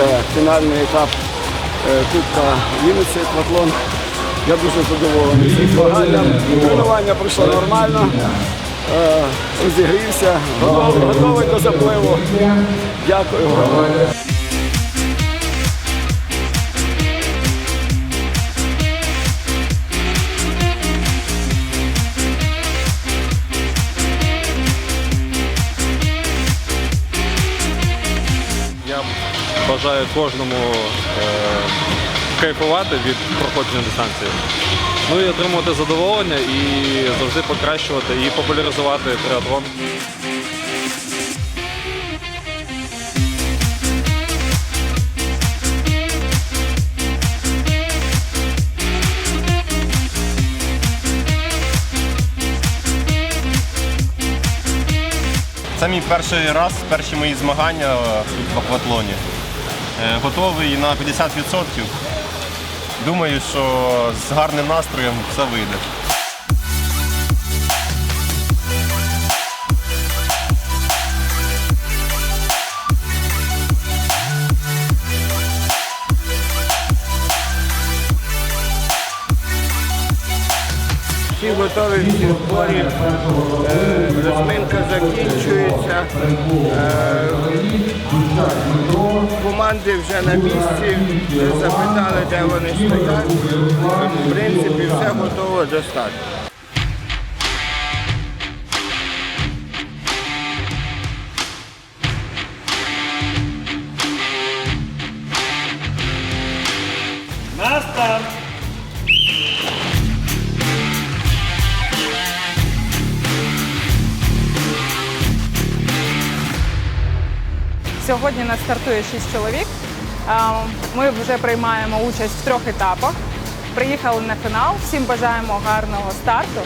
Це фінальний етап е, Кубка Вінниці Тватлон. Я дуже задоволений цим змаганням. Тренування пройшло нормально. Е, Розігрівся, готовий, готовий до запливу. Дякую вам. Бажаю кожному е, кайфувати від проходження дистанції. Ну і отримувати задоволення і завжди покращувати і популяризувати триатлон. Це мій перший раз, перші мої змагання в акватлоні. Е, Готовий на 50%. Думаю, що з гарним настроєм все вийде. Готові, всі зборі. Е, Розминка закінчується. Е, Команди вже на місці. Запитали, де вони стоять. В принципі, все готово до. Сьогодні нас стартує 6 чоловік. Ми вже приймаємо участь в трьох етапах. Приїхали на фінал. Всім бажаємо гарного старту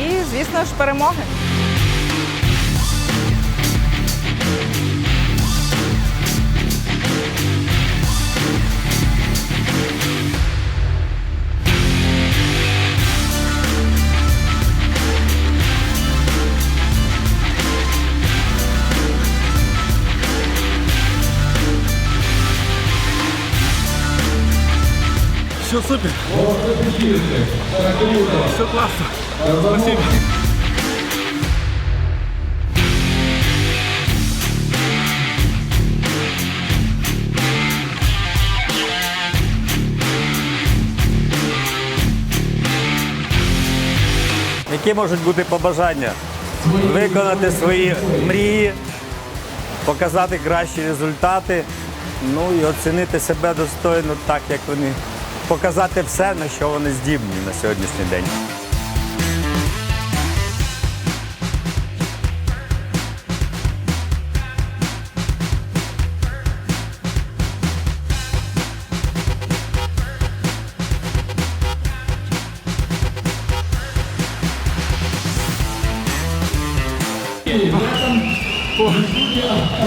і, звісно ж, перемоги. Все супер. Все классно. Спасибо. Які можуть бути побажання? Виконати свої мрії, показати кращі результати, ну і оцінити себе достойно так, як вони. Показати все, на що вони здібні на сьогоднішній день.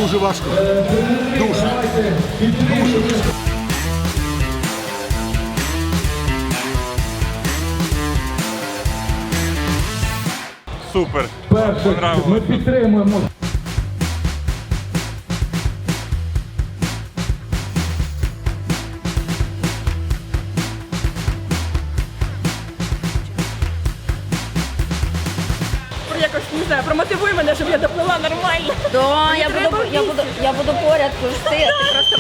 Дуже важко. Дуже. Супер! Понравилось. Якось не знаю, промотивуй мене, щоб я доплила нормально. Да, я буду, я буду, я буду поряд пусти, ти просто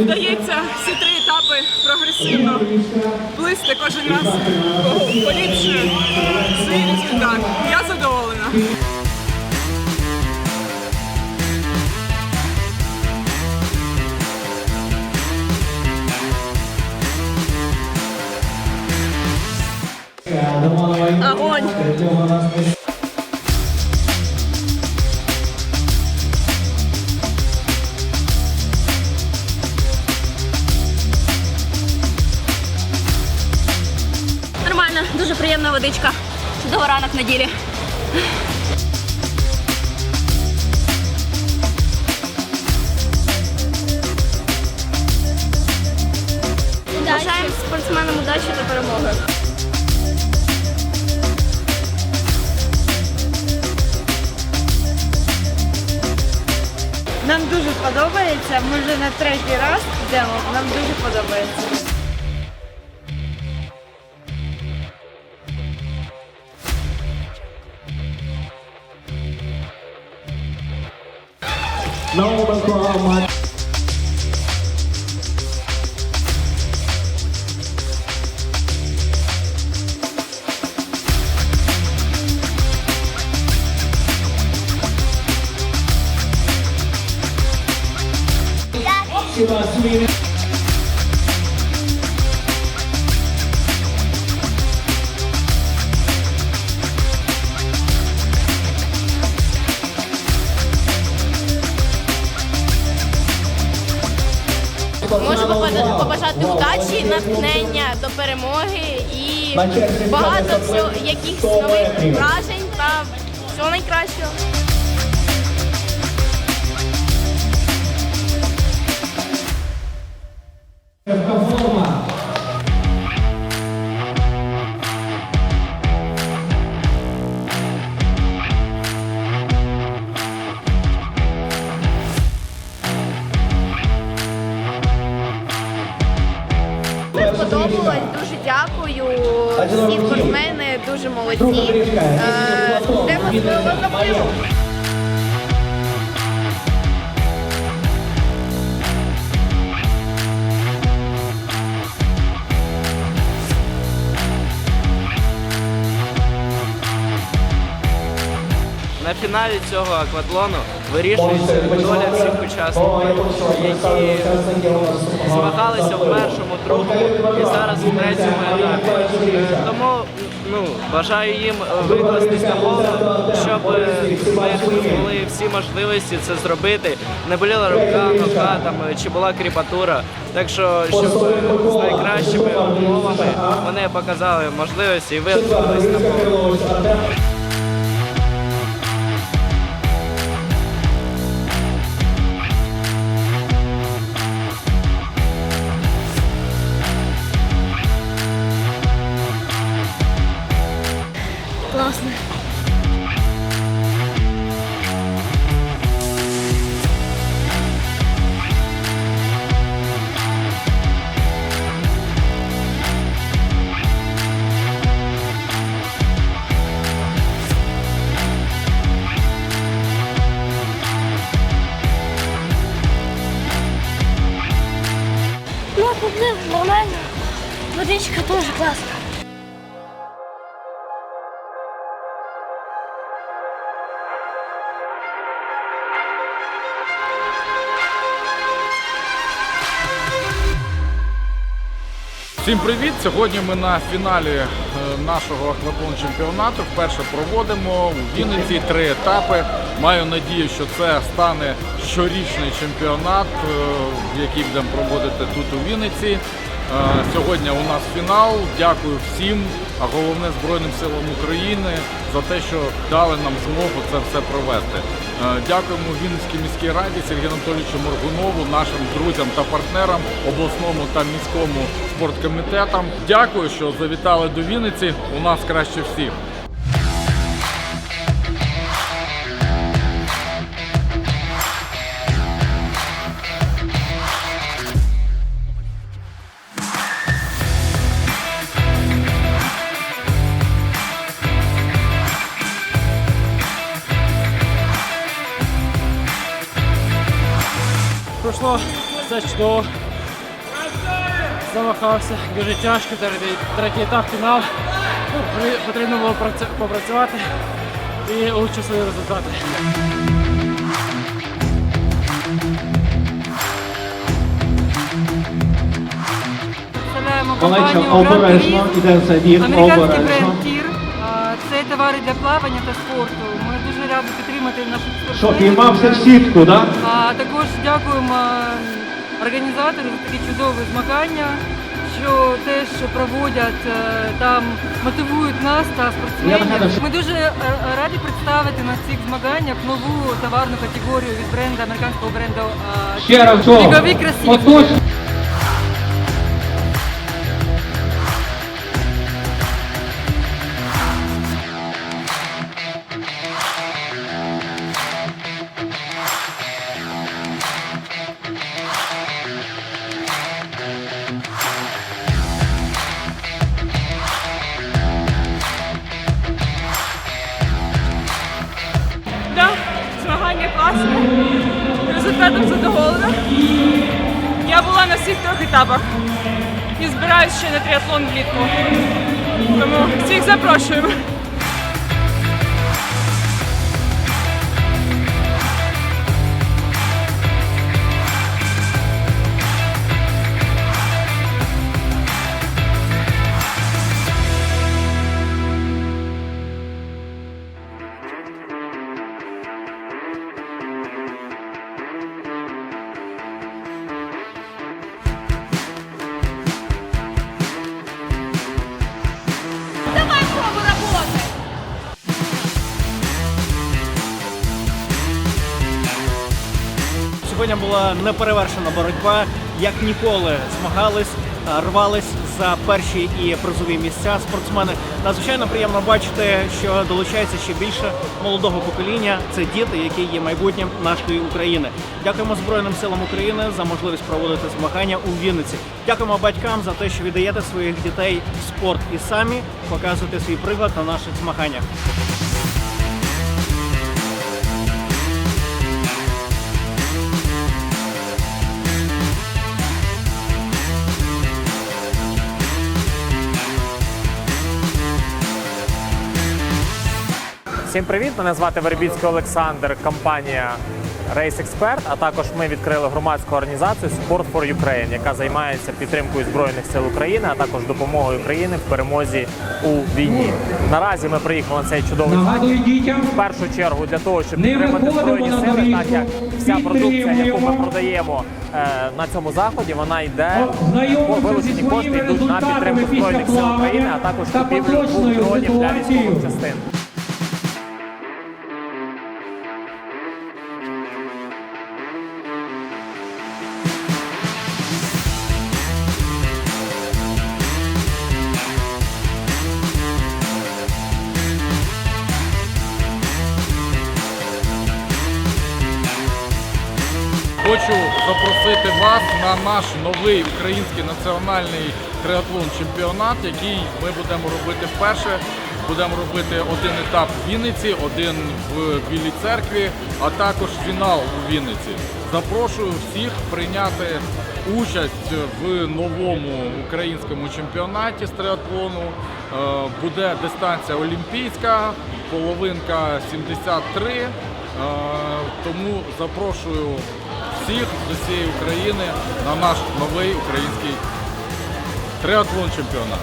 Вдається всі три етапи прогресивно. Плисти кожен раз. Поліпшую Дуже приємна водичка. Чудовий ранок на ділі. Бажаємо спортсменам удачі та перемоги. Нам дуже подобається. Ми вже на третій раз йдемо. Нам дуже подобається. No, but for побажати удачі, натхнення до перемоги і багато всього, якихось нових вражень та всього найкращого. Дуже сподобалось, дуже дякую. Всі спортсмени дуже молодці. Е, Демонструємо силу. На фіналі цього акватлону вирішується доля всіх учасників, які змагалися в першому, другому і зараз в третьому етапі. Е, Тому ну, бажаю їм викластись на повну, щоб в них були всі можливості це зробити. Не боліла рука, нога там, чи була кріпатура. Так що, щоб з найкращими умовами вони показали можливості і виклались на повну. Тоже классно. Всім привіт! Сьогодні ми на фіналі е, нашого акватлон чемпіонату. Вперше проводимо у Вінниці три етапи. Маю надію, що це стане щорічний чемпіонат, е, який будемо проводити тут у Вінниці. Е, Сьогодні у нас фінал. Дякую всім, а головне Збройним силам України за те, що дали нам змогу це все провести. Е, Дякуємо Вінницькій міській раді Сергію Анатолійовичу Моргунову, нашим друзям та партнерам, обласному та міському спорткомітетам. Дякую, що завітали до Вінниці. У нас краще всіх. Пройшло все чудово. Замахався дуже тяжко, третій, третій етап фінал. Ну, Потрібно було попрацювати і улучшити свої результати. Компанію «Гран-туризм». Американський бренд Тір. Це товари для плавання та спорту. Ми дуже раді підтримати наших спортсменів. сітку, так? А також дякуємо організатору за такі чудові змагання, що теж проводять е, там, мотивують нас та спортсменів. Ми дуже е, раді представити на цих змаганнях нову товарну категорію від бренду американського бренду е, Ще раз що? Результатом задоволена. Я була на всіх трьох етапах і збираюся ще на тріатлон влітку. Тому всіх запрошуємо. Сьогодні була неперевершена боротьба. Як ніколи змагались, е, рвались за перші і призові місця спортсмени. Надзвичайно приємно бачити, що долучається ще більше молодого покоління. Це діти, які є майбутнім нашої України. Дякуємо Збройним силам України за можливість проводити змагання у Вінниці. Дякуємо батькам за те, що віддаєте своїх дітей в спорт і самі показуєте свій приклад на наших змаганнях. Всім привіт! Мене звати Вербіцький Олександр, компанія Race Expert, а також ми відкрили громадську організацію Sport for Ukraine, яка займається підтримкою збройних сил України, а також допомогою України в перемозі у війні. Наразі ми приїхали на цей чудовий захід в першу чергу для того, щоб підтримати збройні сили, так як вся продукція, яку ми продаємо е, на цьому заході, вона йде по вилучені кошти йдуть на підтримку збройних сил України, а також купівлю двох дронів для військових частин. Хочу запросити вас на наш новий український національний триатлон чемпіонат, який ми будемо робити вперше. Будемо робити один етап в Вінниці, один в Білій церкві, а також фінал у Вінниці. Запрошую всіх прийняти участь в новому українському чемпіонаті з триатлону. Е, Буде дистанція олімпійська, половинка 73. Е, Тому запрошую всіх з усієї України на наш новий український триатлон чемпіонат.